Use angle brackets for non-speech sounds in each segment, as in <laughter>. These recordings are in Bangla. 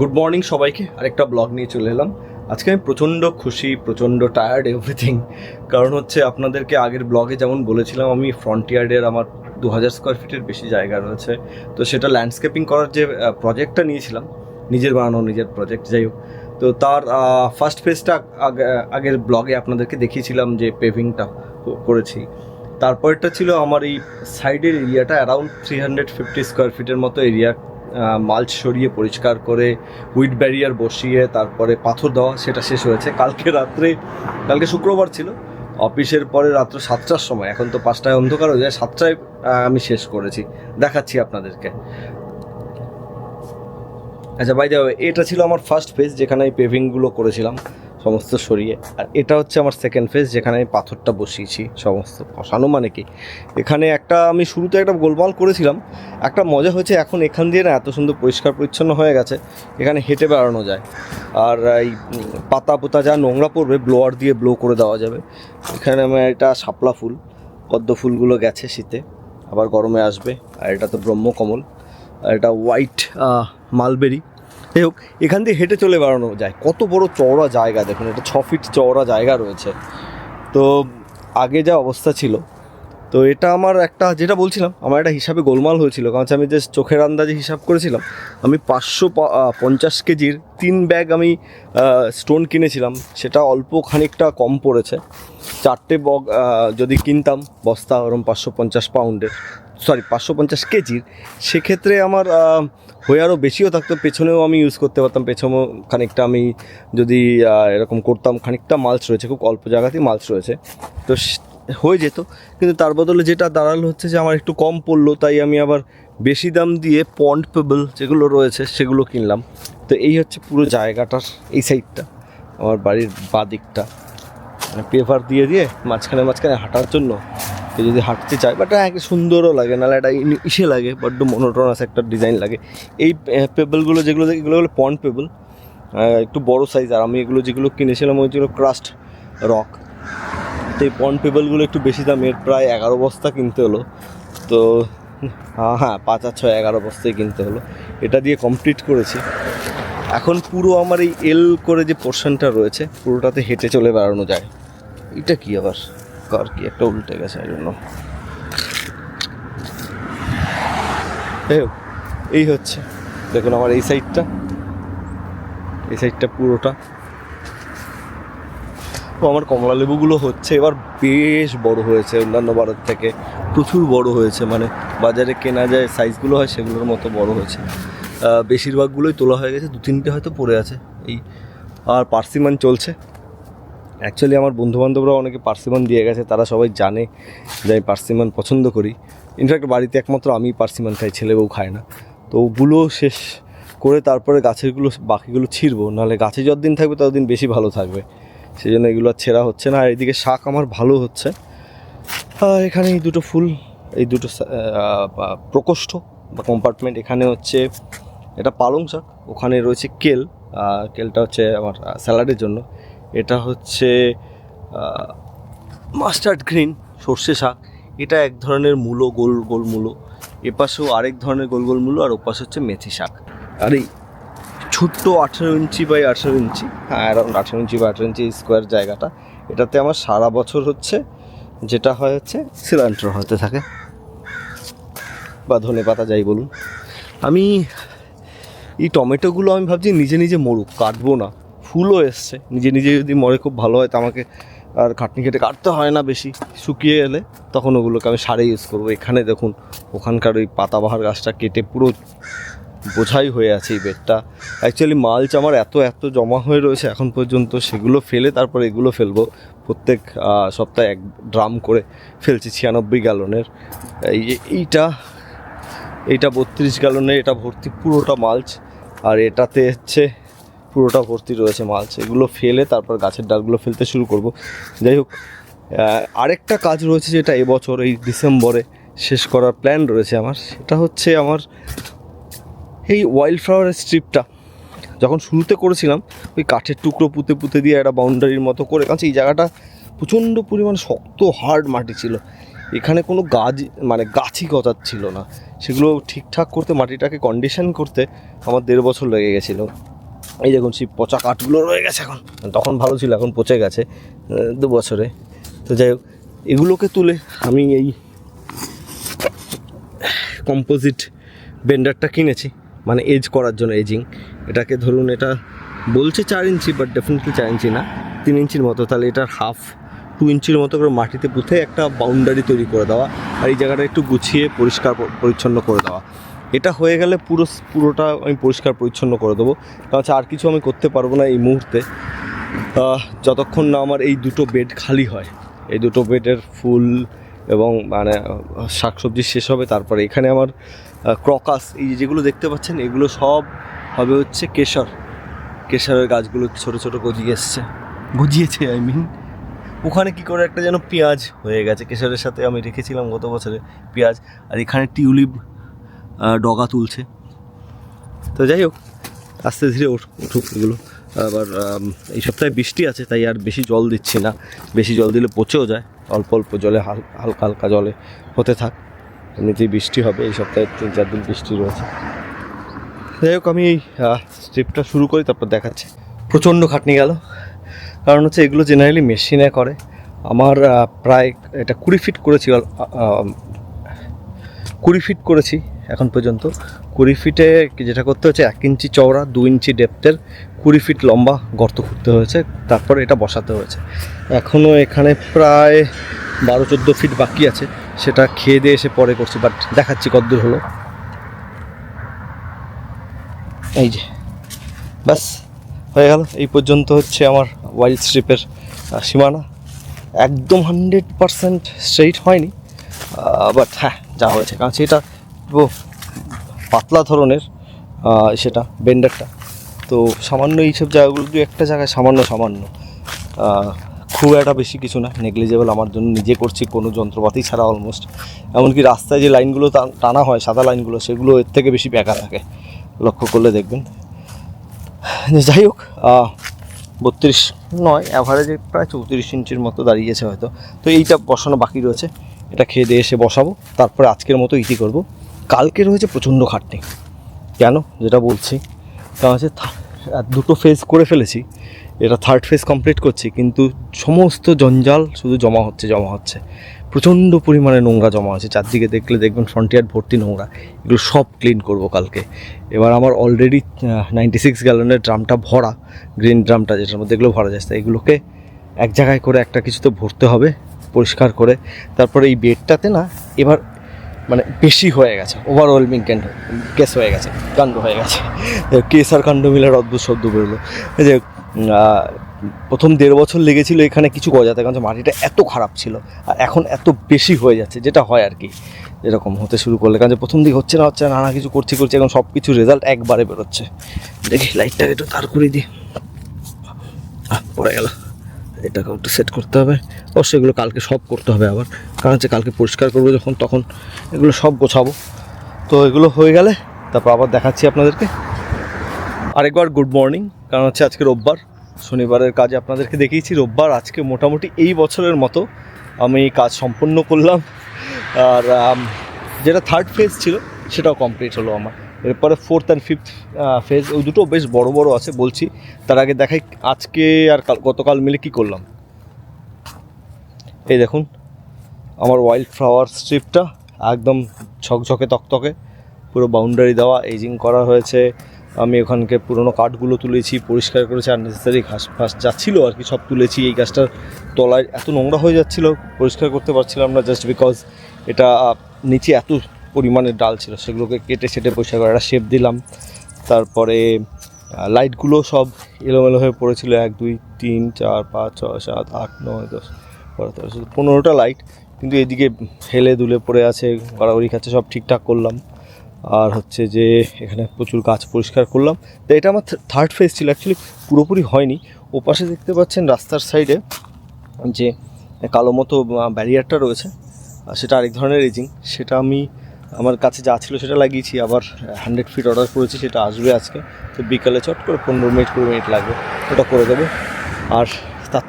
গুড মর্নিং সবাইকে। আরেকটা ব্লগ নিয়ে চলে এলাম। আজকে আমি প্রচণ্ড খুশি, প্রচণ্ড টায়ার্ড এভরিথিং কারণ হচ্ছে আপনাদেরকে আগের ব্লগে যেমন বলেছিলাম, আমি ফ্রন্টিয়ার্ডের আমার দু হাজার স্কোয়ার ফিটের বেশি জায়গা রয়েছে। তো সেটা ল্যান্ডস্কেপিং করার যে প্রজেক্টটা নিয়েছিলাম, নিজের বানানো, নিজের প্রজেক্ট যাই হোক। তো তার ফার্স্ট ফেজটা আগের ব্লগে আপনাদেরকে দেখিয়েছিলাম যে পেভিংটা করেছি। তারপরটা ছিল আমার এই সাইডের এরিয়াটা around three hundred fifty square ফিটের মতো এরিয়া মাল্চ সরিয়ে পরিষ্কার করে উইড ব্যারিয়ার বসিয়ে তারপরে পাথর দেওয়া, সেটা শেষ হয়েছে। কালকে রাত্রে, কালকে শুক্রবার ছিল। অফিসের পরে রাত্র সাতটার সময়, এখন তো পাঁচটায় অন্ধকার হয়ে যায়, সাতটায় আমি শেষ করেছি। দেখাচ্ছি আপনাদেরকে। আচ্ছা বাই দ্য এটা ছিল আমার ফার্স্ট ফেজ যেখানে এই পেভিংগুলো করেছিলাম। সমস্ত সরিয়ে। আর এটা হচ্ছে আমার সেকেন্ড ফেজ যেখানে আমি পাথরটা বসিয়েছি সমস্ত বসানো মানে কি? এখানে একটা আমি শুরুতে একটা গোলমাল করেছিলাম, একটা মজা হয়েছে, এখন এখান দিয়ে না এত সুন্দর পরিষ্কার পরিচ্ছন্ন হয়ে গেছে, এখানে হেঁটে বেড়ানো যায়। আর এই পাতা পোতা যা নোংরা পড়বে ব্লোয়ার দিয়ে ব্লো করে দেওয়া যাবে। এখানে আমার এটা শাপলা ফুল, পদ্ম ফুলগুলো গেছে শীতে, আবার গরমে আসবে, আর এটা তো ব্রহ্মকমল। আর এটা হোয়াইট মালবেরি যাই হোক, এখান দিয়ে হেঁটে চলে বেড়ানো যায়। কত বড় চওড়া জায়গা, দেখুন, এটা ছ ফিট চওড়া জায়গা রয়েছে। তো আগে যা অবস্থা ছিল, তো এটা আমার একটা, যেটা বলছিলাম, আমার একটা হিসাবে গোলমাল হয়েছিল, কারণ আমি যে চোখের আন্দাজে হিসাব করেছিলাম, আমি পাঁচশো পঞ্চাশ কেজির তিন ব্যাগ আমি স্টোন কিনেছিলাম, সেটা অল্প খানিকটা কম পড়েছে। চারটে বগ যদি কিনতাম, বস্তা ওরম পাঁচশো পঞ্চাশ পাউন্ডের সরি, পাঁচশো পঞ্চাশ কেজির, সেক্ষেত্রে আমার হয়ে আরও বেশিও থাকতো, পেছনেও আমি ইউজ করতে পারতাম, পেছনেও খানিকটা আমি যদি এরকম করতাম, খানিকটা মালস রয়েছে, খুব অল্প জায়গাতেই মালস রয়েছে। তো হয়ে যেত, কিন্তু তার বদলে যেটা দাঁড়াল হচ্ছে যে আমার একটু কম পড়ল, তাই আমি আবার বেশি দাম দিয়ে পন্ড পেবল যেগুলো রয়েছে, সেগুলো কিনলাম। তো এই হচ্ছে পুরো জায়গাটার, এই সাইডটা আমার বাড়ির বাঁ দিকটা। মানে পেপার দিয়ে দিয়ে মাঝখানে মাঝখানে হাঁটার জন্য যদি হাঁটতে চায় বাট একটা সুন্দরও লাগে, নাহলে একটা ইসে লাগে বড্ড মনোটনাস একটা ডিজাইন লাগে। এই পেবলগুলো যেগুলো এগুলো হলো পন্ড পেবল একটু বড় সাইজ আর আমি এগুলো যেগুলো কিনেছিলাম, ওই ছিল ক্রাস্ট রক তো এই পন্ড পেবলগুলো একটু বেশি দামের প্রায় এগারো বস্তা কিনতে হলো। তো হ্যাঁ হ্যাঁ পাঁচ আর ছয়, এগারো বস্তায় কিনতে হলো। এটা দিয়ে কমপ্লিট করেছি। এখন পুরো আমার এই এল করে যে পোর্শনটা রয়েছে, পুরোটাতে হেঁটে চলে বেড়ানো যায়। এটা কি আবার? কার কি, একটা উল্টে গেছে এই জন্য এই হচ্ছে। দেখুন আমার এই সাইডটা এই সাইডটা পুরোটা। তো আমার কমলা লেবুগুলো হচ্ছে, এবার বেশ বড় হয়েছে। অন্যান্য বারের থেকে প্রচুর বড় হয়েছে মানে বাজারে কেনা যায় সাইজগুলো হয়, সেগুলোর মতো বড় হয়েছে। বেশিরভাগগুলোই তোলা হয়ে গেছে দু তিনটে হয়তো পড়ে আছে। এই আর পার্সিমান চলছে। অ্যাকচুয়ালি আমার বন্ধুবান্ধবরা অনেকে পার্সিমান দিয়ে গেছে, তারা সবাই জানে যে আমি পার্সিমান পছন্দ করি। ইনফ্যাক্ট বাড়িতে একমাত্র আমি পার্সিমান খাই, ছেলে বউ খায় না। তো ওগুলো শেষ করে তারপরে গাছেরগুলো, বাকিগুলো ছিঁড়বো, নাহলে গাছে যতদিন থাকবে ততদিন বেশি ভালো থাকবে। সেই জন্য এগুলো আর ছেঁড়া হচ্ছে না। আর এদিকে শাক আমার ভালো হচ্ছে। এখানে এই দুটো ফুল, এই দুটো প্রকোষ্ঠ বা কম্পার্টমেন্ট এখানে হচ্ছে এটা পালং শাক, ওখানে রয়েছে কেল। কেলটা হচ্ছে আমার স্যালাডের জন্য। এটা হচ্ছে মাস্টার্ড গ্রিন, সর্ষে শাক। এটা এক ধরনের মূলো, গোল গোল মূলো। এপাশেও আরেক ধরনের গোল গোল মূলো, আর ওপাশে হচ্ছে মেথি শাক। আর এই ছোট্ট আঠেরো ইঞ্চি বাই আঠেরো ইঞ্চি হ্যাঁ অ্যারাউন্ড আঠেরো ইঞ্চি বা আঠেরো ইঞ্চি স্কোয়ার জায়গাটা। এটাতে আমার সারা বছর হচ্ছে, যেটা হয় হচ্ছে সিলান্ট্রো হতে থাকে। বা ধনে পাতা, যাই বলুন। আমি এই টমেটোগুলো আমি ভাবছি নিজে নিজে মরুক, কাটবো না। ফুলও এসছে। নিজে নিজে যদি মরে খুব ভালো হয়, তো আমাকে আর খাটনি খেটে কাটতে হয় না বেশি। শুকিয়ে এলে তখন ওগুলোকে আমি সারে ইউজ করব। এখানে দেখুন, ওখানকার ওই পাতাবাহার গাছটা কেটে পুরো বোঝাই হয়ে আছে এই বেডটা। অ্যাকচুয়ালি মালচ আমার এত এত জমা হয়ে রয়েছে এখন পর্যন্ত। সেগুলো ফেলে তারপর এগুলো ফেলব। প্রত্যেক সপ্তাহে এক ড্রাম করে ফেলছি ছিয়ানব্বই গ্যালনের। এই যে এইটা এইটা বত্রিশ গ্যালনের এটা ভর্তি পুরোটা মালচ আর এটাতে হচ্ছে পুরোটা ভর্তি রয়েছে মালচ এগুলো ফেলে তারপর গাছের ডালগুলো ফেলতে শুরু করব। যাই হোক আরেকটা কাজ রয়েছে যেটা এবছর, এই ডিসেম্বরে শেষ করার প্ল্যান রয়েছে আমার, সেটা হচ্ছে আমার এই ওয়াইল্ড ফ্লাওয়ারের স্ট্রিপটা যখন শুরুতে করেছিলাম, ওই কাঠের টুকরো পুঁতে পুঁতে দিয়ে একটা বাউন্ডারির মতো করে, কারণ এই জায়গাটা প্রচণ্ড পরিমাণ শক্ত হার্ড মাটি ছিল। এখানে কোনো গাছ মানে গাছই গজাচ্ছিল না। সেগুলো ঠিকঠাক করতে, মাটিটাকে কন্ডিশন করতে আমার দেড় বছর লেগে গেছিল। এই দেখুন, সেই পচা কাঠগুলো রয়ে গেছে এখন। তখন ভালো ছিল, এখন পচে গেছে দু বছরে। তো যাই হোক, এগুলোকে তুলে আমি এই কম্পোজিট বেন্ডারটা কিনেছি মানে এজ করার জন্য এজিং এটাকে ধরুন, এটা বলছে চার ইঞ্চি বাট ডেফিনেটলি চার ইঞ্চি না, তিন ইঞ্চির মতো। তাহলে এটার হাফ টু ইঞ্চির মতো করে মাটিতে পুঁতে একটা বাউন্ডারি তৈরি করে দেওয়া, আর এই জায়গাটা একটু গুছিয়ে পরিষ্কার, পরিচ্ছন্ন করে দেওয়া। এটা হয়ে গেলে পুরো পুরোটা আমি পরিষ্কার পরিচ্ছন্ন করে দেবো। কারণ আর কিছু আমি করতে পারব না এই মুহূর্তে। যতক্ষণ না আমার এই দুটো বেড খালি হয়। এই দুটো বেডের ফুল এবং মানে শাকসবজি শেষ হবে, তারপরে এখানে আমার ক্রকাস এই যেগুলো দেখতে পাচ্ছেন, এগুলো সব হবে হচ্ছে কেশর। কেশরের গাছগুলো ছোট ছোট গজিয়ে এসছে। গজিয়েছে আই মিন ওখানে কি করে একটা যেন পেঁয়াজ হয়ে গেছে। কেশরের সাথে আমি রেখেছিলাম গত বছরে পেঁয়াজ। আর এখানে টিউলিপ ডগা তুলছে। তো যাই হোক, আস্তে ধীরে উঠ- উঠুক এগুলো। আবার এই সপ্তাহে বৃষ্টি আছে, তাই আর বেশি জল দিচ্ছি না। বেশি জল দিলে পচেও যায়, অল্প অল্প জলে, হাল- হালকা হালকা জলে হতে থাক। এমনিতেই বৃষ্টি হবে, এই সপ্তাহে তিন চার দিন বৃষ্টি রয়েছে। যাই হোক, আমি এই স্ট্রিপটা শুরু করি, তারপর দেখাচ্ছি। প্রচণ্ড খাটনি গেল। কারণ হচ্ছে এগুলো জেনারেলি মেশিনে করে। আমার প্রায় এটা কুড়ি ফিট করেছি কুড়ি ফিট করেছি। এখন পর্যন্ত কুড়ি ফিটে যেটা করতে হচ্ছে, এক ইঞ্চি চওড়া, দু ইঞ্চি ডেপথের কুড়ি ফিট লম্বা গর্ত করতে হয়েছে, তারপর এটা বসাতে হয়েছে। এখনও এখানে প্রায় বারো চোদ্দ ফিট বাকি আছে, সেটা খেয়ে দিয়ে এসে পরে করছি বাট দেখাচ্ছি কতদূর হলো। এই যে, ব্যাস, হয়ে গেল। এই পর্যন্ত হচ্ছে আমার ওয়াইল্ড স্ট্রিপের সীমানা। একদম হান্ড্রেড পারসেন্ট স্ট্রেইট হয়নি বাট হ্যাঁ যা হয়েছে। কারণ সেটা পাতলা ধরনের সেটা বেন্ডারটা তো সামান্য এইসব জায়গাগুলো, দু একটা জায়গায় সামান্য সামান্য। খুব একটা বেশি কিছু না নেগলিজেবল আমার জন্য, নিজে করছি কোনো যন্ত্রপাতি ছাড়া অলমোস্ট এমনকি রাস্তায় যে লাইনগুলো টানা হয়, সাদা লাইনগুলো, সেগুলো এর থেকে বেশি বেঁকা থাকে লক্ষ্য করলে দেখবেন। যাই হোক বত্রিশ নয় অ্যাভারেজে প্রায় চৌত্রিশ ইঞ্চির মতো দাঁড়িয়েছে হয়তো। তো এইটা বসানো বাকি রয়েছে। এটা খেয়ে দিয়ে এসে বসাবো। তারপরে আজকের মতো ইতি করব। কালকে রয়েছে প্রচণ্ড খাটনি। কেন? যেটা বলছি। কারণ হচ্ছে দুটো ফেজ করে ফেলেছি। এটা থার্ড ফেজ কমপ্লিট করছি, কিন্তু সমস্ত জঞ্জাল শুধু জমা হচ্ছে জমা হচ্ছে। প্রচণ্ড পরিমাণে নোংরা জমা আছে। চারদিকে দেখলে দেখবেন ফ্রন্টিয়ার ভর্তি নোংরা। এগুলো সব ক্লিন করব কালকে। এবার আমার অলরেডি নাইনটি সিক্স গ্যালনের ড্রামটা ভরা গ্রিন ড্রামটা যেটার মধ্যে এগুলো ভরা যাচ্ছে এগুলোকে এক জায়গায় করে একটা কিছুতে ভরতে হবে, পরিষ্কার করে। তারপরে এই বেডটাতে না, এবার মানে বেশি হয়ে গেছে ওভারওয়েলমিং ক্যান্ড কেস হয়ে গেছে, কাণ্ড হয়ে গেছে। কেস আর কাণ্ড মিলার অদ্ভুত শব্দ বেরোলো। যে প্রথম দেড় বছর লেগেছিল এখানে কিছু গজাতে, কারণ মাটিটা এত খারাপ ছিল, আর এখন এত বেশি হয়ে যাচ্ছে, যেটা হয় আর কি। এরকম হতে শুরু করলে, কারণ প্রথম দিকে হচ্ছে না, হচ্ছে নানা কিছু করছি করছি, এখন সব কিছু রেজাল্ট একবারে বেরোচ্ছে। দেখি লাইটটাকে একটু তার করে দিই। পড়ে গেল। এটাকে একটু সেট করতে হবে। অবশ্যই এগুলো কালকে সব করতে হবে আবার। কারণ হচ্ছে কালকে পরিষ্কার করব যখন, তখন এগুলো সব গোছাবো। তো এগুলো হয়ে গেলে তারপর আবার দেখাচ্ছি আপনাদেরকে। আরেকবার গুড মর্নিং কারণ হচ্ছে আজকে রোববার। শনিবারের কাজ আপনাদেরকে দেখিয়েছি। রোববার আজকে মোটামুটি এই বছরের মতো আমি কাজ সম্পন্ন করলাম। আর যেটা থার্ড ফেজ ছিল, সেটাও কমপ্লিট হলো আমার। এরপরে ফোর্থ অ্যান্ড ফিফথ ফেজ ওই দুটো বেশ বড় বড় আছে বলছি। তার আগে দেখাই আজকে আর কাল, গতকাল মিলে কি করলাম। এই দেখুন, আমার ওয়াইল্ড ফ্লাওয়ার স্ট্রিপটা একদম ঝকঝকে তকতকে, পুরো বাউন্ডারি দেওয়া এজিং করা হয়েছে। আমি ওখানকে পুরোনো কাঠগুলো তুলেছি, পরিষ্কার করেছি আর নেসেসারি ঘাস ফাস যাচ্ছিল আর কি সব তুলেছি। এই গাছটার তলায় এত নোংরা হয়ে যাচ্ছিল, পরিষ্কার করতে পারছিলাম না জাস্ট বিকজ এটা নিচে এত পরিমাণে ডাল ছিল, সেগুলোকে কেটে সেটে পরিষ্কার করে একটা শেপ দিলাম। তারপরে লাইটগুলো সব এলোমেলো হয়ে পড়েছিল। এক, দুই, তিন, চার, পাঁচ, ছয়, সাত, আট, নয়, দশ, বারো, তেরো পনেরোটা লাইট কিন্তু এদিকে হেলে দুলে পড়ে আছে, গড়াগড়ি খাচ্ছে, সব ঠিকঠাক করলাম। আর হচ্ছে যে, এখানে প্রচুর গাছ পরিষ্কার করলাম। তো এটা আমার থার্ড ফেজ ছিল। অ্যাকচুয়ালি পুরোপুরি হয়নি। ওপাশে দেখতে পাচ্ছেন রাস্তার সাইডে যে, কালো মতো ব্যারিয়ারটা রয়েছে সেটা আরেক ধরনের রেজিং সেটা আমি আমার কাছে যা ছিল সেটা লাগিয়েছি, আবার হান্ড্রেড ফিট অর্ডার করেছি, সেটা আসবে আজকে। তো বিকালে চট করে পনেরো মিনিট, কুড়ি মিনিট লাগবে, ওটা করে দেবো। আর তার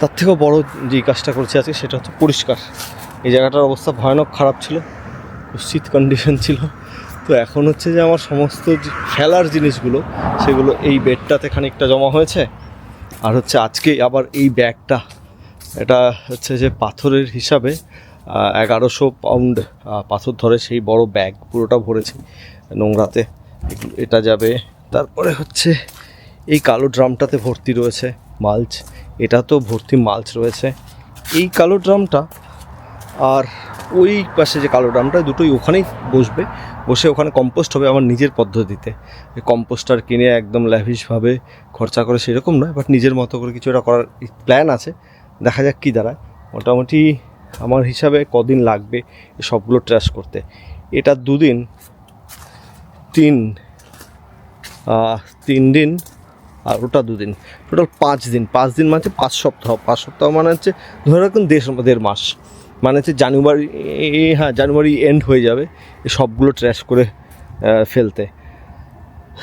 তার থেকেও বড় যে কাজটা করছি আজকে, সেটা হচ্ছে পরিষ্কার। এই জায়গাটার অবস্থা ভয়ানক খারাপ ছিল, শীত কন্ডিশন ছিল। তো এখন হচ্ছে যে আমার সমস্ত ফেলার জিনিসগুলো, সেগুলো এই বেডটাতে খানিকটা জমা হয়েছে। আর হচ্ছে আজকে আবার এই ব্যাগটা, এটা হচ্ছে যে পাথরের হিসাবে এগারোশো পাউন্ড পাথর ধরে সেই বড় ব্যাগ পুরোটা ভরেছি নোংরাতে। এটা যাবে। তারপরে হচ্ছে এই কালো ড্রামটাতে ভর্তি রয়েছে মালচ। এটা তো ভর্তি মালচ রয়েছে। এই কালো ড্রামটা আর ওই পাশে যে কালো ড্রামটা, দুটোই ওখানেই বসবে। বসে ওখানে কম্পোস্ট হবে আমার নিজের পদ্ধতিতে। কম্পোস্টার কিনে একদম ল্যাভিশভাবে খরচা করে সেরকম নয়, বাট নিজের মতো করে কিছু একটা করার প্ল্যান আছে। দেখা যাক কী দাঁড়ায়। মোটামুটি আমার হিসাবে কদিন লাগবে সবগুলো ট্র্যাশ করতে। এটা দুদিন, তিন তিন দিন আর ওটা দুদিন। টোটাল পাঁচ দিন। পাঁচ দিন মানে হচ্ছে পাঁচ সপ্তাহ। পাঁচ সপ্তাহ মানে হচ্ছে ধরে রাখুন দেড় দেড় মাস। মানে হচ্ছে জানুয়ারি হ্যাঁ জানুয়ারি এন্ড হয়ে যাবে সবগুলো ট্র্যাশ করে ফেলতে।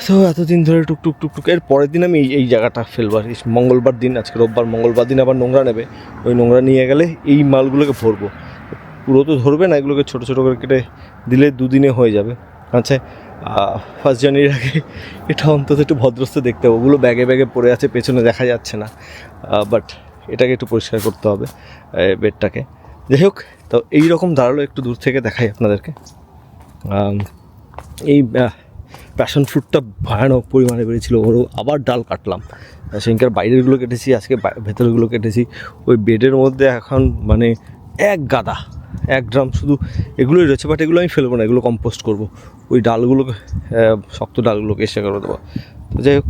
তো এতদিন ধরে টুক টুক টুক টুক, এর পরের দিন আমি এই- জায়গাটা ফেলবার এই মঙ্গলবার দিন, আজকে রোববার, মঙ্গলবার দিন আবার নোংরা নেবে। ওই নোংরা নিয়ে গেলে এই মালগুলোকে ভরবো। পুরো তো ধরবে না, এগুলোকে ছোটো ছোটো করে কেটে দিলে দুদিনে হয়ে যাবে। আচ্ছা ফার্স্ট জানুয়ারির আগে এটা অন্তত একটু ভদ্রস্ত দেখতে হবে। ওগুলো ব্যাগে ব্যাগে পড়ে আছে, পেছনে দেখা যাচ্ছে না। বাট এটাকে একটু পরিষ্কার করতে হবে বেডটাকে। যাই হোক, তো এই রকম দাঁড়াল একটু দূর থেকে দেখাই আপনাদেরকে। এই প্যাশন ফ্রুটটা ভয়ানক পরিমাণে বেড়েছিল। ওরও আবার ডাল কাটলাম। সেখানকার বাইরেরগুলো কেটেছি, আজকে ভেতরগুলো কেটেছি। ওই বেডের মধ্যে এখন মানে এক গাদা, এক ড্রাম শুধু এগুলোই রয়েছে বাট এগুলো আমি ফেলব না, এগুলো কম্পোস্ট করব। ওই ডালগুলোকে শক্ত ডালগুলোকে এসে করে দেবো। তো যাই হোক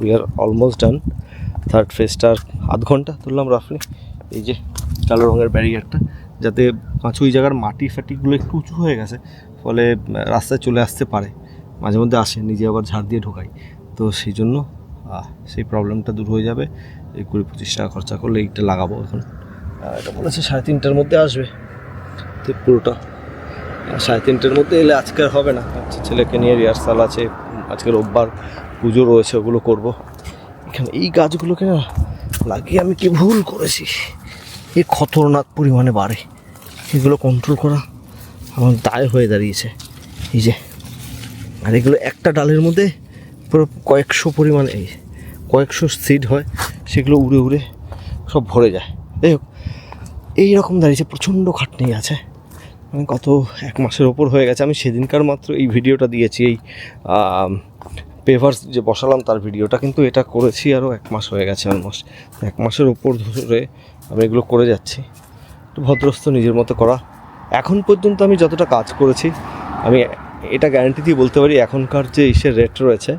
we are almost done third ফেজটার আধ ঘণ্টা তুললাম রাফলি এই যে কালো রঙের ব্যারিয়ারটা যাতে পাঁচ ওই জায়গার মাটি ফাটিগুলো একটু উঁচু হয়ে গেছে, ফলে রাস্তায় চলে আসতে পারে। মাঝে মধ্যে আসে, নিজে আবার ঝাড় দিয়ে ঢোকাই। তো সেই জন্য সেই প্রবলেমটা দূর হয়ে যাবে। এই কুড়ি পঁচিশ টাকা খরচা করলে এইটা লাগাবো এখন। এটা বলেছে সাড়ে তিনটার মধ্যে আসবে। তো পুরোটা। সাড়ে তিনটের মধ্যে এলে আজকে আর হবে না। আচ্ছা ছেলেকে নিয়ে রিহার্সাল আছে। আজকে রোববার পুজো রয়েছে, ওগুলো করব। এখানে এই গাছগুলোকে না লাগিয়ে আমি কি ভুল করেছি? এই খতরনাক পরিমাণে বাড়ে। এগুলো কন্ট্রোল করা আমার দায় হয়ে দাঁড়িয়েছে। এই যে আর এগুলো একটা ডালের মধ্যে পুরো কয়েকশো পরিমাণে এই কয়েকশো সিড হয়, সেগুলো উড়ে উড়ে সব ভরে যায়। যাই হোক, এইরকম দাঁড়িয়েছে, প্রচণ্ড খাটনি আছে। মানে কত এক মাসের ওপর হয়ে গেছে, আমি সেদিনকার মাত্র এই ভিডিওটা দিয়েছি, এই পেভার্স যে বসালাম তার ভিডিওটা, কিন্তু এটা করেছি আরও এক মাস হয়ে গেছে অলমোস্ট এক মাসের ওপর ধরে আমি এগুলো করে যাচ্ছি। একটু ভদ্রস্থ নিজের মতো করা। এখন পর্যন্ত আমি যতটা কাজ করেছি, আমি এটা গ্যারান্টি দিয়ে বলতে পারি, এখনকার যে ইসের রেট রয়েছে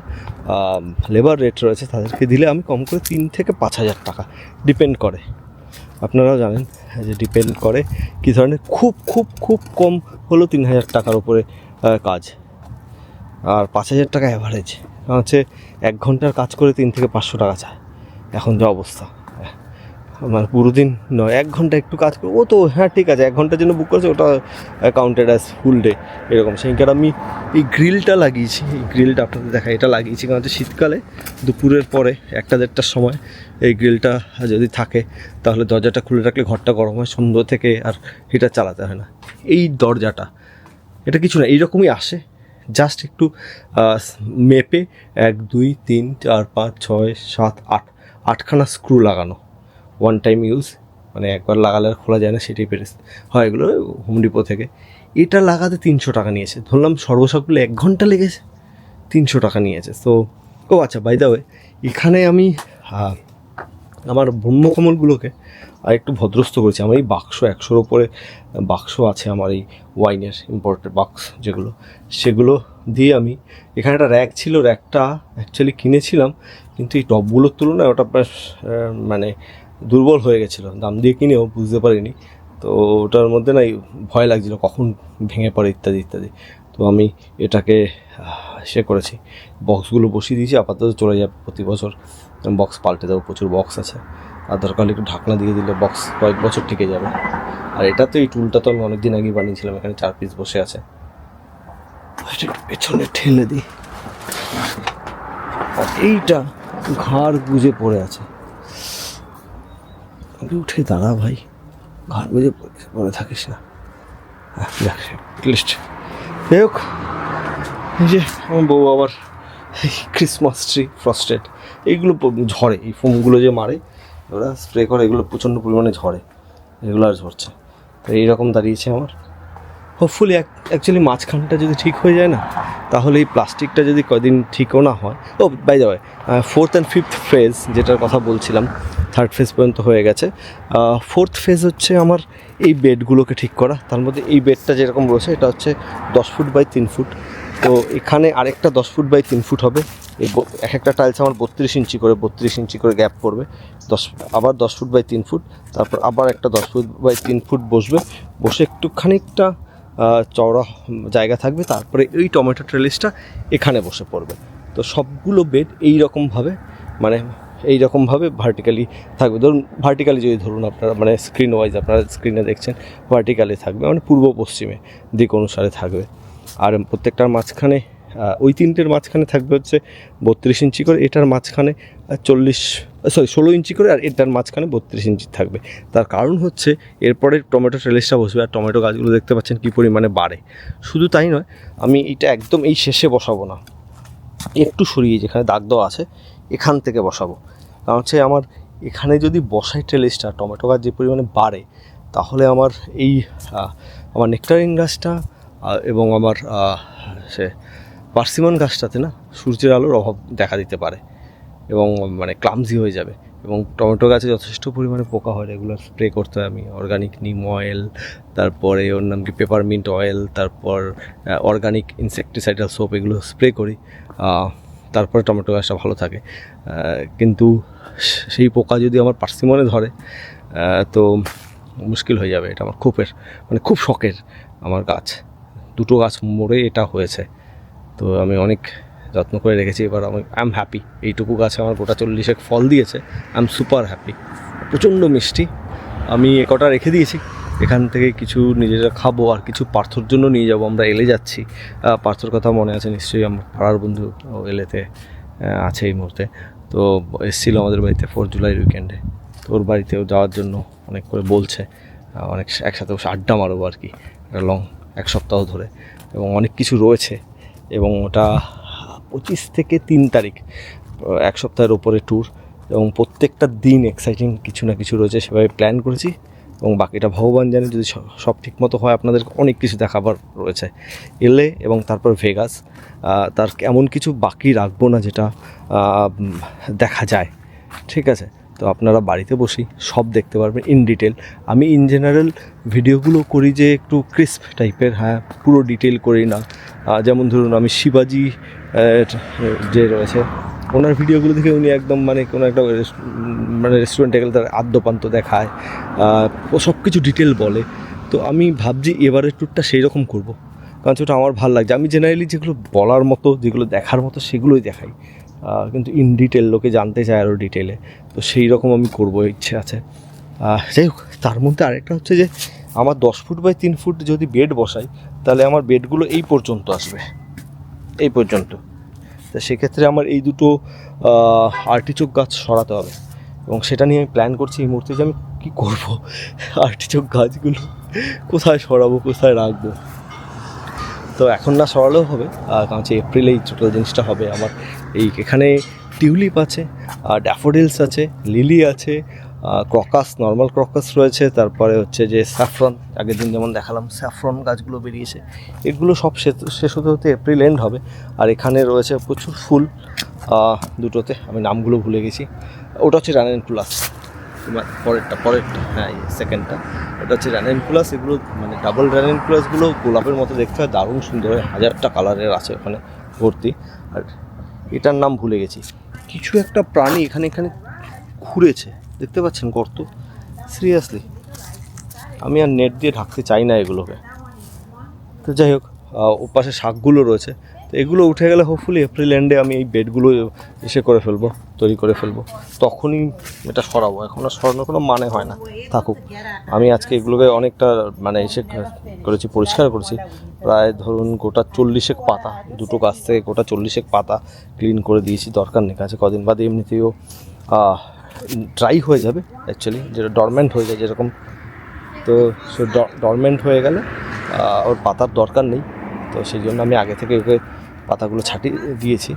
লেবার রেট রয়েছে, তাদেরকে দিলে আমি কম করে তিন থেকে পাঁচ হাজার টাকা ডিপেন্ড করে। আপনারাও জানেন যে ডিপেন্ড করে কী ধরনের খুব খুব খুব কম হলো তিন হাজার টাকার উপরে কাজ। আর পাঁচ হাজার টাকা অ্যাভারেজ হচ্ছে এক ঘণ্টার কাজ করে তিন থেকে পাঁচশো টাকা চায়। এখন যা অবস্থা। মানে পুরো দিন নয়, এক ঘণ্টা একটু কাজ করব ও তো হ্যাঁ ঠিক আছে, এক ঘণ্টার জন্য বুক করেছে, ওটা কাউন্টেড অ্যাজ ফুল ডে এরকম। সেইখানে আমি এই গ্রিলটা লাগিয়েছি, এই গ্রিলটা আপনাদের দেখা এটা লাগিয়েছি, কারণ হচ্ছে শীতকালে, দুপুরের পরে, একটা দেড়টার সময়, এই গ্রিলটা যদি থাকে, তাহলে দরজাটা খুলে রাখলে ঘরটা গরম হয়, সন্ধ্যা থেকে আর হিটার চালাতে হয় না। এই দরজাটা, এটা কিছু না, এইরকমই আসে জাস্ট একটু মেপে, এক, দুই, তিন, চার, পাঁচ, ছয়, সাত, আট, আটখানা স্ক্রু লাগানো। ওয়ান টাইম ইউজ মানে একবার লাগালে আর খোলা যায় না, সেটাই পেরেছ হয় এগুলো হোম ডিপো থেকে। এটা লাগাতে তিনশো টাকা নিয়েছে। ধরলাম সর্বসকলে এক ঘণ্টা লেগেছে, তিনশো টাকা নিয়েছে। তো ও আচ্ছা বাই দা ওয়ে এখানে আমি আমার ব্রহ্মকমলগুলোকে আর একটু ভদ্রস্ত করেছি। আমার এই বাক্স একশোর ওপরে, বাক্স আছে আমার এই ওয়াইনের ইম্পোর্টেড বাক্স যেগুলো, সেগুলো দিয়ে আমি, এখানে একটা র্যাক ছিল র্যাকটা অ্যাকচুয়ালি কিনেছিলাম, কিন্তু এই টপগুলোর তুলনায় ওটা মানে দুর্বল হয়ে গেছিল। দাম দিয়ে কিনেও বুঝতে পারিনি। তো ওটার মধ্যে না ভয় লাগছিল, কখন ভেঙে পড়ে ইত্যাদি ইত্যাদি। তো আমি এটাকে সে করেছি। বক্সগুলো বসিয়ে দিয়েছি, আপাতত চলে যাবে প্রতি বছর। বক্স পাল্টে দেবো, প্রচুর বক্স আছে। আর দরকার একটু ঢাকনা দিয়ে দিলে বক্স কয়েক বছর টিকে যাবে। আর এটা তো এই টুলটা তো আমি অনেকদিন আগেই বানিয়েছিলাম, এখানে চার পিস বসে আছে। পেছনে ঠেলে দিই। আর এইটা ঘাড় গুজে পড়ে আছে। আগে উঠে দাঁড়া ভাই? ঘর বুঝে মনে থাকিস না। লিস্ট যাই হোক, এই যে আমার বউ আবার ক্রিসমাস ট্রি ফ্রস্টেড এইগুলো ঝরে, এই ফোমগুলো যে মারে, ওরা স্প্রে করে, এগুলো প্রচণ্ড পরিমাণে ঝরে। এগুলো আর ঝরছে তো এইরকম দাঁড়িয়েছে আমার। হোপফুলি অ্যাকচুয়ালি মাঝখানটা যদি ঠিক হয়ে যায় না তাহলে এই প্লাস্টিকটা যদি কদিন ঠিকও না হয়। ও বাই যাবে ফোর্থ অ্যান্ড ফিফথ ফেজ যেটার কথা বলছিলাম থার্ড ফেজ পর্যন্ত হয়ে গেছে। ফোর্থ ফেজ হচ্ছে আমার এই বেডগুলোকে ঠিক করা। তার মধ্যে এই বেডটা যেরকম রয়েছে এটা হচ্ছে দশ ফুট বাই তিন ফুট। তো এখানে আরেকটা দশ ফুট বাই তিন ফুট হবে। এক একটা টাইলস আমার বত্রিশ ইঞ্চি করে বত্রিশ ইঞ্চি করে গ্যাপ পড়বে। দশ আবার দশ ফুট বাই তিন ফুট তারপর আবার একটা দশ ফুট বাই তিন ফুট বসবে। বসে একটু খানিকটা আহ, চওড়া জায়গা থাকবে, তারপরে এই টমেটো ট্রেলিসটা এখানে বসে পড়বে। তো সবগুলো বেড এই রকমভাবে মানে এই রকমভাবে ভার্টিক্যালি থাকবে। ধরুন ভার্টিক্যালি যদি ধরুন আপনারা মানে স্ক্রিন ওয়াইজ আপনারা স্ক্রিনে দেখছেন ভার্টিক্যালি থাকবে মানে পূর্ব পশ্চিমে দিক অনুসারে থাকবে। আর প্রত্যেকটার মাঝখানে ওই তিনটের মাঝখানে থাকবে হচ্ছে বত্রিশ ইঞ্চি করে, এটার মাঝখানে চল্লিশ সরি ষোলো ইঞ্চি করে আর এটার মাঝখানে বত্রিশ ইঞ্চি থাকবে। তার কারণ হচ্ছে এরপরে টমেটো ট্রেলিসটা বসবে আর টমেটো গাছগুলো দেখতে পাচ্ছেন কী পরিমাণে বাড়ে। শুধু তাই নয়, আমি এটা একদম এই শেষে বসাবো না। একটু সরিয়ে যেখানে দাগ দেওয়া আছে, এখান থেকে বসাবো। কারণ হচ্ছে আমার এখানে যদি বসাই ট্রেলিসটা টমেটো গাছ যে পরিমাণে বাড়ে, তাহলে আমার এই আমার নেকটারিন গাছটা এবং আমার সে পার্সিমন গাছটাতে না সূর্যের আলোর অভাব দেখা দিতে পারে এবং মানে ক্লামজি হয়ে যাবে এবং টমেটো গাছে যথেষ্ট পরিমাণে পোকা হয় রেগুলার স্প্রে করতে হয় আমি। অর্গানিক নিম অয়েল তারপরে ওর নাম কি পেপারমিন্ট অয়েল তারপর অর্গানিক ইনসেকটিসাইডাল সোপ এগুলো স্প্রে করি। তারপরে টমেটো গাছটা ভালো থাকে। কিন্তু সেই পোকা যদি আমার পার্সিমনে ধরে তো মুশকিল হয়ে যাবে। এটা আমার খুবের মানে খুব শখের আমার গাছ। দুটো গাছ মরে এটা হয়েছে। তো আমি অনেক যত্ন করে রেখেছি। এবার আমি আই এম হ্যাপি এইটুকু গাছে আমার গোটা চল্লিশেক ফল দিয়েছে। আই এম সুপার হ্যাপি প্রচণ্ড মিষ্টি। আমি কটা রেখে দিয়েছি। এখান থেকে কিছু নিজেরা খাব আর কিছু পার্থর জন্য নিয়ে যাব। আমরা এলে যাচ্ছি। পার্থর কথা মনে আছে নিশ্চয়ই। আমার পাড়ার বন্ধু এলেতে আছে এই মুহূর্তে। তো এসেছিল আমাদের বাড়িতে ফোর জুলাই উইকেন্ডে তো ওর বাড়িতেও যাওয়ার জন্য অনেক করে বলছে। অনেক একসাথে আড্ডা মারবো আর কি। লং এক সপ্তাহ ধরে। এবং অনেক কিছু রয়েছে। এবং ওটা পঁচিশ থেকে তিন তারিখ, এক সপ্তাহের ওপরে ট্যুর এবং প্রত্যেকটা দিন এক্সাইটিং কিছু না কিছু রয়েছে সেভাবে প্ল্যান করেছি এবং বাকিটা ভগবান জানে যদি সব ঠিক মতো হয় আপনাদের অনেক কিছু দেখাবার রয়েছে। এলে এবং তারপর ভেগাস তার এমন কিছু বাকি রাখব না যেটা দেখা যায়। ঠিক আছে? তো আপনারা বাড়িতে বসেই সব দেখতে পারবেন ইন ডিটেল আমি ইন জেনারেল ভিডিওগুলো করি যে একটু ক্রিস্প টাইপের হ্যাঁ পুরো ডিটেল করি না। যেমন ধরুন আমি শিবাজি যে রয়েছে, ওনার ভিডিওগুলো দেখে উনি একদম মানে কোনো একটা মানে রেস্টুরেন্টে গেলে তার আদ্যপান্ত দেখায় ও সব কিছু ডিটেল বলে। তো আমি ভাবছি এবারের ট্যুরটা সেই রকম করব। কারণ সেটা আমার ভালো লাগছে। আমি জেনারেলি যেগুলো বলার মতো, যেগুলো দেখার মতো, সেগুলোই দেখাই। কিন্তু ইন ডিটেল লোকে জানতে চায় আরও ডিটেলে তো সেই রকম আমি করব, ইচ্ছে আছে। যাই হোক, তার মধ্যে আরেকটা হচ্ছে যে, আমার দশ ফুট বাই তিন ফুট যদি বেড বসাই তাহলে আমার বেডগুলো এই পর্যন্ত আসবে। এই পর্যন্ত। তা সেক্ষেত্রে আমার এই দুটো আর্টিচোক গাছ সরাতে হবে। এবং সেটা নিয়ে আমি প্ল্যান করছি এই মুহূর্তে যে আমি কী করব? আর্টিচোক গাছগুলো কোথায় সরাবো, কোথায় রাখব? তো এখন না সরালেও হবে। কারণ হচ্ছে এপ্রিলেই টোটাল জিনিসটা হবে। আমার এই এখানে টিউলিপ আছে ড্যাফোডিলস আছে লিলি আছে ক্রকাস নর্মাল ক্রকাস রয়েছে। তারপরে হচ্ছে যে স্যাফরন আগের দিন যেমন দেখালাম স্যাফরন গাছগুলো বেরিয়েছে। এগুলো সব শেষ- হতে হতে এপ্রিল এন্ড হবে। আর এখানে রয়েছে প্রচুর ফুল। দুটোতে আমি নামগুলো ভুলে গেছি। ওটা হচ্ছে রানেন প্লাস পরেরটা পরেরটা হ্যাঁ সেকেন্ডটা এটা হচ্ছে রানেন প্লাস এগুলো মানে ডাবল রানেন প্লাসগুলো গোলাপের মতো দেখতে হয়। দারুণ সুন্দর হয়। হাজারটা কালারের আছে ওখানে ভর্তি। আর এটার নাম ভুলে গেছি। কিছু একটা প্রাণী এখানে এখানে ঘুরেছে দেখতে পাচ্ছেন গর্ত? সিরিয়াসলি আমি আর নেট দিয়ে ঢাকতে চাই না এগুলোকে। তো যাই হোক আহ, ওপাশে শাকগুলো রয়েছে। তো এগুলো উঠে গেলে হোপফুলি এপ্রিল এন্ডে আমি এই বেডগুলো এসে করে ফেলব তৈরি করে ফেলব। তখনই এটা সরাবো। এখন আর সরানোর কোনো মানে হয় না। থাকুক। আমি আজকে এগুলোকে অনেকটা মানে এসে করেছি পরিষ্কার করেছি। প্রায় ধরুন গোটা চল্লিশেক পাতা দুটো গাছ থেকে গোটা চল্লিশেক পাতা ক্লিন করে দিয়েছি। দরকার নেই। কাছে কদিন বাদে এমনিতেও ড্রাই হয়ে যাবে অ্যাকচুয়ালি যেটা ডরমেন্ট হয়ে যায় যেরকম। তো সে ডরমেন্ট হয়ে গেলে ওর পাতার দরকার নেই। তো সেই জন্য আমি আগে থেকে ওকে পাতাগুলো ছাটিয়ে দিয়েছি।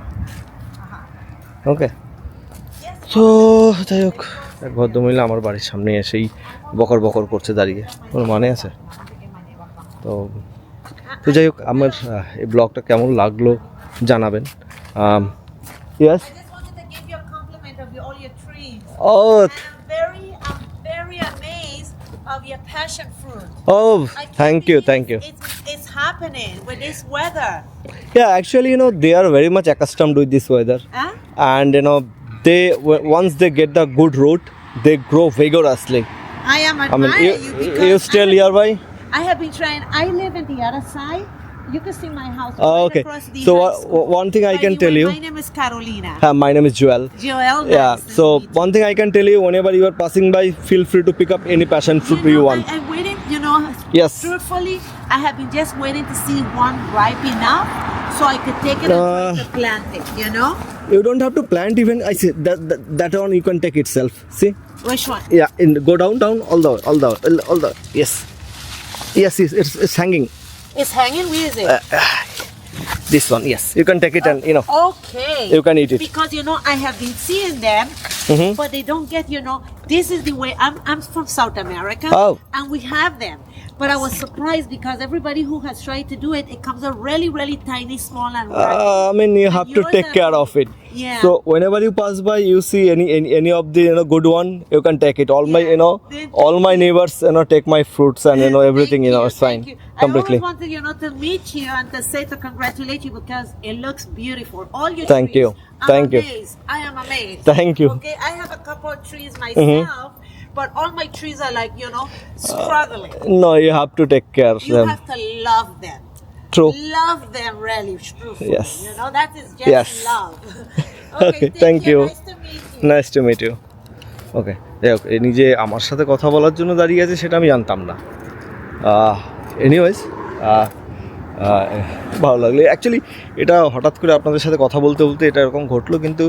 ওকে তো যাই হোক, এক ভদ্রমহিলা আমার বাড়ির সামনে এসেই বকর বকর করছে দাঁড়িয়ে। কোনো মানে আছে? তো তো যাই হোক, আমার এই ব্লগটা কেমন লাগল জানাবেন। ইয়াস of your, all your trees. Oh. And I'm very, I'm very amazed of your passion fruit. Oh, thank you, thank you. It's, it's happening with this weather. Yeah, actually, you know, they are very much accustomed with this weather. Huh? And, you know, they once they get the good root, they grow vigorously. I am I mean, you, you, because you still here, why? I have been trying. I live in the other side, you can see my house Oh, right okay. across the So wha- one thing I can tell you. My name is Carolina. Uh, my name is Joel. Joel. Yeah. nice So one thing I can tell you, whenever you are passing by, feel free to pick up any passion fruit you, know, want. I, I'm waiting, you know. Yes. Truthfully, I have been just waiting to see one ripe enough so I could take it and Uh. to plant it, you know? You don't have to plant even. I see that that, that one you can take itself. See? Which one? Yeah. In go down, down, all the all the all the. Yes. Yes, yes, it's, it's hanging. It's hanging. Where is it? This one, yes. You can take it and you know. okay. You can eat it. Because, you know, I have been seeing them, Mhm. but they don't get, you know, this is the way. I'm, I'm from South America. Oh. And we have them. But I was surprised because everybody who has tried to do it, it comes out really, really tiny, small, and. Uh, I mean, you have to take care of it. Yeah. So whenever you pass by, you see any any, any of the you know good one, you can take it. All my you know, all my neighbors you know take my fruits and you know everything. You, know, it's fine thank you. completely. I always wanted, you know, to meet you and to say to congratulate you because it looks beautiful. All your Thank trees. you. I'm Thank you. amazed. I am amazed. Thank you. Okay, I have a couple of trees Mm-hmm. myself, but all my trees are like, you know, struggling. No, you have to take care of them. you them. have to love them. True. Love them really, truthfully. Yes. You know, that is just Yes. love. Okay, Okay, thank you. Nice to meet you. Nice to meet you okay যাই হোক এ নিজে আমার সাথে কথা বলার জন্য দাঁড়িয়ে আছে সেটা আমি জানতাম না এনিওয়েজ ভালো লাগল। অ্যাকচুয়ালি এটা হঠাৎ করে আপনাদের সাথে কথা বলতে বলতে এটা এরকম ঘটলো কিন্তু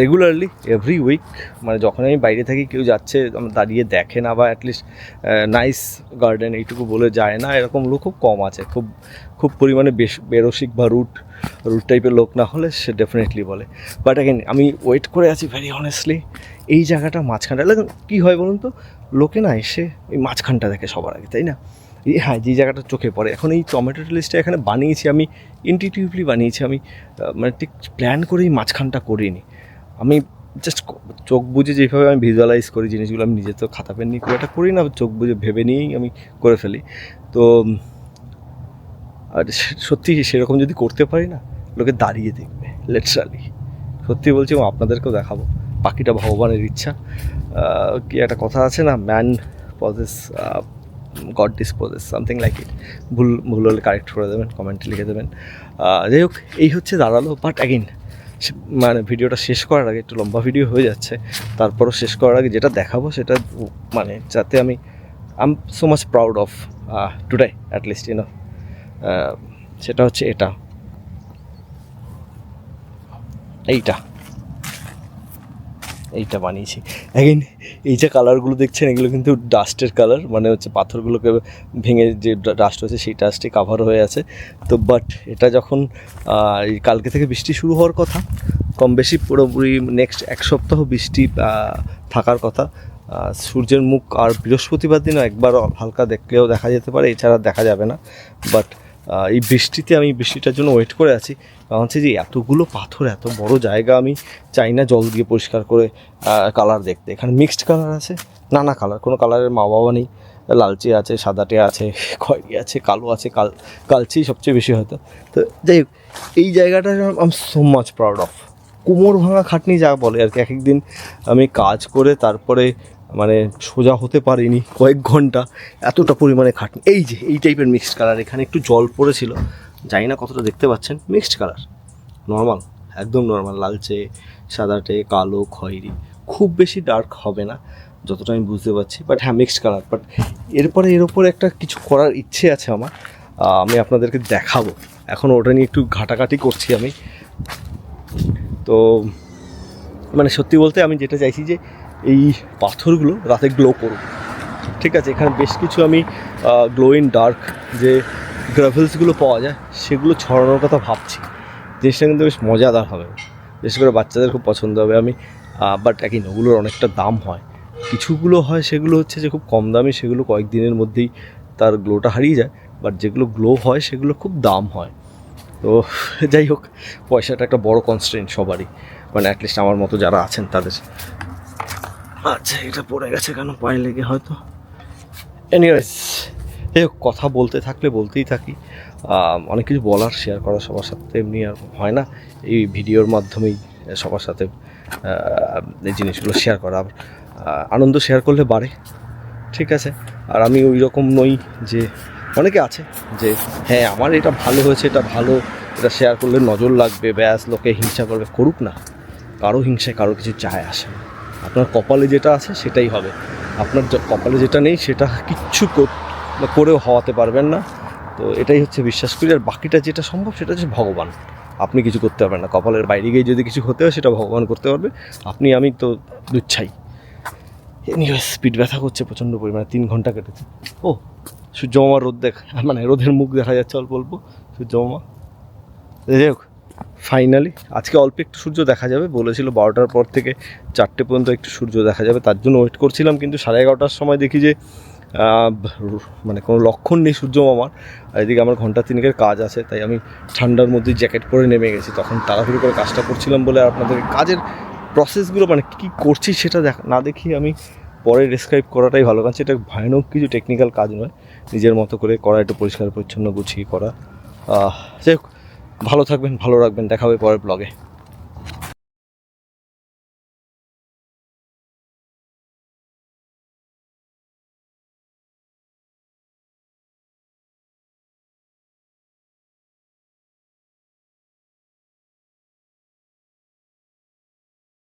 রেগুলারলি এভরি উইক মানে যখন আমি বাইরে থাকি, কেউ যাচ্ছে আমার দাঁড়িয়ে দেখে না বা অ্যাটলিস্ট নাইস গার্ডেন এইটুকু বলে যায় না, এরকম লোক খুব কম আছে। খুব খুব পরিমাণে বেশ বেরসিক বা রুট রুট টাইপের লোক না হলে সে ডেফিনেটলি বলে। বাট অ্যাগেন আমি ওয়েট করে আছি ভেরি অনেস্টলি এই জায়গাটা মাঝখানটা। লাগে কী হয় বলুন তো? লোকে না এসে এই মাঝখানটা দেখে সবার আগে, তাই না? হ্যাঁ যে জায়গাটা চোখে পড়ে। এখন এই টমেটো লিস্টটা এখানে বানিয়েছি আমি ইনটিটিউভলি বানিয়েছি আমি মানে ঠিক প্ল্যান করেই মাঝখানটা করিনি। আমি জাস্ট চোখ বুঝে যেভাবে আমি ভিজুয়ালাইজ করি জিনিসগুলো, আমি নিজে তো খাতা পেন নিয়ে খুব একটা করি না, চোখ বুঝে ভেবে নিয়েই আমি করে ফেলি। তো, আর সত্যি সেরকম যদি করতে পারি না, লোকে দাঁড়িয়ে দেখবে লেটারালি সত্যি বলছি আপনাদেরকেও দেখাবো। পাখিটা ভগবানের ইচ্ছা। কি একটা কথা আছে না man proposes God disposes something like it ভুল ভুল হলে কারেক্ট করে দেবেন কমেন্টে লিখে দেবেন। যাই হোক, এই হচ্ছে দাঁড়াল বাট অ্যাগেন মানে ভিডিওটা শেষ করার আগে একটু লম্বা ভিডিও হয়ে যাচ্ছে। তারপরও শেষ করার আগে যেটা দেখাবো সেটা মানে যাতে আমি I'm so much proud of today at least you know সেটা হচ্ছে এটা। এইটা। এইটা বানিয়েছি। অ্যাগেন এই যে কালারগুলো দেখছেন, এগুলো কিন্তু ডাস্টের কালার মানে হচ্ছে পাথরগুলোকে ভেঙে যে ডাস্ট হয়েছে, সেই ডাস্টে কাভার হয়ে আছে। তো বাট এটা যখন কালকে থেকে বৃষ্টি শুরু হওয়ার কথা, কম বেশি পুরোপুরি নেক্সট এক সপ্তাহ বৃষ্টি থাকার কথা। সূর্যের মুখ আর বৃহস্পতিবার দিনও একবার হালকা দেখলেও দেখা যেতে পারে, এছাড়া দেখা যাবে না। বাট এই বৃষ্টিতে আমি বৃষ্টিটার জন্য ওয়েট করে আছি। কারণ হচ্ছে যে এতগুলো পাথর, এত বড় জায়গা আমি চাই না জল দিয়ে পরিষ্কার করে কালার দেখতে। এখানে মিক্সড কালার আছে, নানা কালার কোনো কালারের মা বাবা নেই। লালচে আছে, সাদাটে আছে, <laughs> খয়েরি আছে, কালো আছে, কাল, কালচেই সবচেয়ে বেশি হয়তো। তো যাই হোক, এই জায়গাটা I'm so much proud of কোমর ভাঙা খাটনি যা বলে আর কি এক একদিন আমি কাজ করে তারপরে মানে সোজা হতে পারিনি কয়েক ঘণ্টা, এতটা পরিমাণে খাটনি। এই যে, এই টাইপের মিক্সড কালার এখানে একটু জল পড়েছিল। জানি না কতটা দেখতে পাচ্ছেন। মিক্সড কালার নর্মাল একদম নর্মাল লালচে, সাদাটে, কালো, খয়েরি। খুব বেশি ডার্ক হবে না, যতটা আমি বুঝতে পারছি। বাট হ্যাঁ মিক্সড কালার বাট এরপরে এর ওপরে একটা কিছু করার ইচ্ছে আছে আমার। আমি আপনাদেরকে দেখাবো। এখন ওটা নিয়ে একটু ঘাটাঘাটি করছি আমি। তো মানে সত্যি বলতে আমি যেটা চাইছি যে এই পাথরগুলো রাতে গ্লো করুক। ঠিক আছে, এখানে বেশ কিছু আমি গ্লো ইন ডার্ক যে গ্রাভেলসগুলো পাওয়া যায়, সেগুলো ছড়ানোর কথা ভাবছি। জিনিসটা কিন্তু বেশ মজাদার হবে। বিশেষ করে বাচ্চাদের খুব পছন্দ হবে। আমি বাট একই ওগুলোর অনেকটা দাম হয়। কিছুগুলো হয়, সেগুলো হচ্ছে যে খুব কম দামি, সেগুলো কয়েকদিনের মধ্যেই তার গ্লোটা হারিয়ে যায়। বাট যেগুলো গ্লো হয়, সেগুলো খুব দাম হয়। তো যাই হোক, পয়সাটা একটা বড় কনস্ট্রেন্ট সবারই। মানে অ্যাটলিস্ট আমার মতো যারা আছেন তাদের। আচ্ছা এটা পড়ে গেছে কেন? পায়ে লেগে হয়তো। এনিওয়েজ এই কথা বলতে থাকলে বলতেই থাকি। অনেক কিছু বলার শেয়ার করা সবার সাথে এমনি আর হয় না। এই ভিডিওর মাধ্যমেই সবার সাথে এই জিনিসগুলো শেয়ার করা। আনন্দ শেয়ার করলে বাড়ে। ঠিক আছে? আর আমি ওই রকম নই যে, অনেকে আছে যে হ্যাঁ আমার এটা ভালো হয়েছে, এটা ভালো। এটা শেয়ার করলে নজর লাগবে, ব্যাস, লোকে হিংসা করবে, করুক না। কারও হিংসায় কারও কিছু চায় আসে না। আপনার কপালে যেটা আছে সেটাই হবে। আপনার কপালে যেটা নেই সেটা কিচ্ছু কর- করেও হওয়াতে পারবেন না। তো এটাই হচ্ছে বিশ্বাস করি। আর বাকিটা যেটা সম্ভব সেটা হচ্ছে ভগবান। আপনি কিছু করতে পারবেন না। কপালের বাইরে গিয়ে যদি কিছু হতে হয় সেটা ভগবান করতে পারবে। আপনি, আমি তো দুচ্ছাই। এনিওয়ে স্পিড ব্যথা করছে প্রচণ্ড পরিমাণে। তিন ঘণ্টা কেটেছে। ও সূর্য মামা রোদ দেখা মানে রোদের মুখ দেখা যাচ্ছে, অল্প অল্প। সূর্য মামা যাই হোক। ফাইনালি আজকে অল্প একটু সূর্য দেখা যাবে, বলেছিল বারোটার পর থেকে চারটে পর্যন্ত একটু সূর্য দেখা যাবে, তার জন্য ওয়েট করছিলাম, কিন্তু সাড়ে এগারোটার সময় দেখি যে মানে কোনো লক্ষণ নেই সূর্য মামার আর এদিকে আমার ঘণ্টা তিনেকের কাজ আছে, তাই আমি ঠান্ডার মধ্যে জ্যাকেট পরে নেমে গেছি, তখন তাড়াহুড়ো করে কাজটা করছিলাম বলে আপনাদের কাজের প্রসেসগুলো মানে কী করছি সেটা দেখ- না দেখি আমি পরে ডিসক্রাইব করাটাই ভালো, কারণ সেটা ভয়ানক কিছু টেকনিক্যাল কাজ নয়, নিজের মতো করে করা একটু পরিষ্কার পরিচ্ছন্ন গুছিয়ে করা যাই হোক ভালো থাকবেন ভালো রাখবেন। দেখা হবে পরের ব্লগে